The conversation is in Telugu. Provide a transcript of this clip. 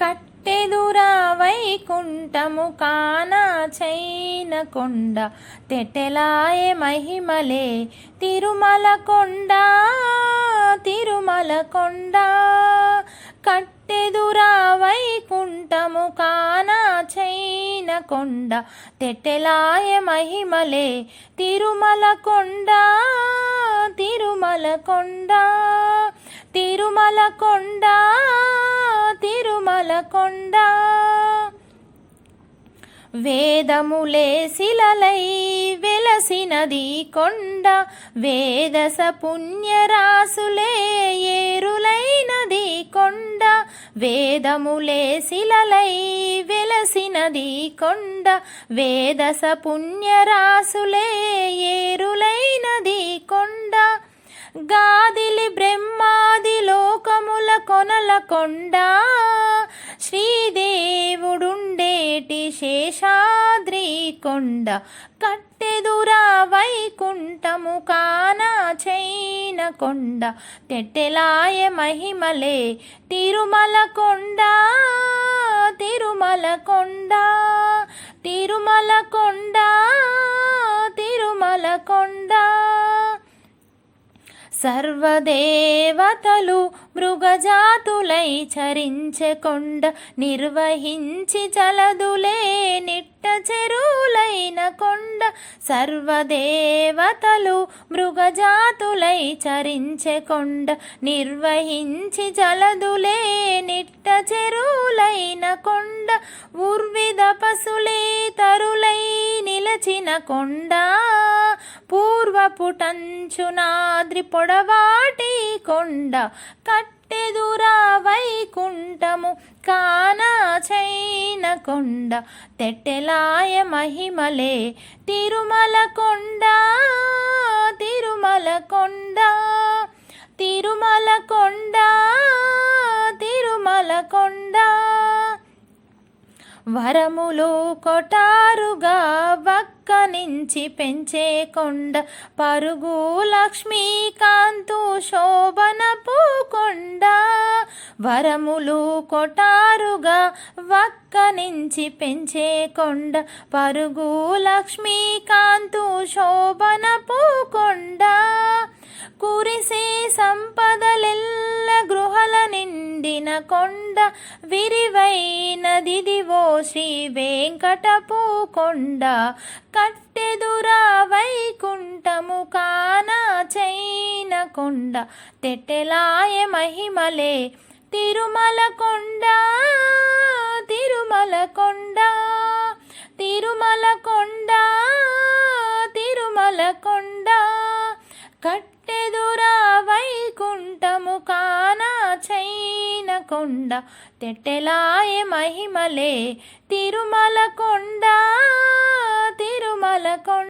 కట్టెదురా వైకుంఠము కానా చైన కొండ తెటెలాయ మహిమలే తిరుమల కొండ తిరుమల కొండ. కట్టెదురా వైకుంఠము కానా చైన కొండ తెటెలాయ మహిమలే తిరుమల కొండ తిరుమల కొండ. తిరుమల కొండ తిరుమల కొండ. వేదములే శిలలై వెలసినది కొండ. వేదస పుణ్యరాసులే ఏరులైనది కొండ. వేదములే శిలలై వెలసినది కొండ. వేదస పుణ్యరాసులే ఏరులైనది కొండ. గాదిలి బ్రహ్మాది లోకముల కొనల కొండా. శ్రీదేవుడుండేటి శేషాద్రి కొండ కట్టెదురా వైకుంఠము కానా చైన కొండ తెట్టెలాయ మహిమలే తిరుమల కొండ తిరుమల కొండ తిరుమల కొండ తిరుమల కొండ సర్వదేవతలు మృగజాతులై చరించె కొండ నిర్వహించి చలదులే నిట్ట చెరువులైన కొండ. సర్వదేవతలు మృగజాతులై చరించె కొండ నిర్వహించి చలదులే నిట్ట చెరువులైన కొండ. ఉర్విద పశులే తరులై నిలచిన కొండ. పూర్వపుటంచునాద్రి పొడవాటి కొండ కట్టెదురా వైకుంఠము కానా చైన కొండ తెట్టెలాయ మహిమలే తిరుమల కొండ తిరుమల కొండ తిరుమల కొండ తిరుమల కొండ వరములు కొటారుగా వక్ పక్క నుంచి పెంచే కొండ పరుగు లక్ష్మీకాంతు శోభన పోకొండ. వరములు కొటారుగా వక్క నుంచి పెంచే కొండ పరుగు లక్ష్మీకాంతు శోభన పోకొండ. కురిసే సంప కొండ విరివైనదిదివో శ్రీ వెంకటపు కొండ. కట్టెదురా వైకుంఠము కానా చైన కొండ. తెట్టెలాయ మహిమలే తిరుమల కొండ తిరుమల కొండ. తిరుమల కొండ తిరుమల కొండ. కట్ కొండ తెట్టెలాయ మహిమలే తిరుమల కొండ తిరుమల కొండ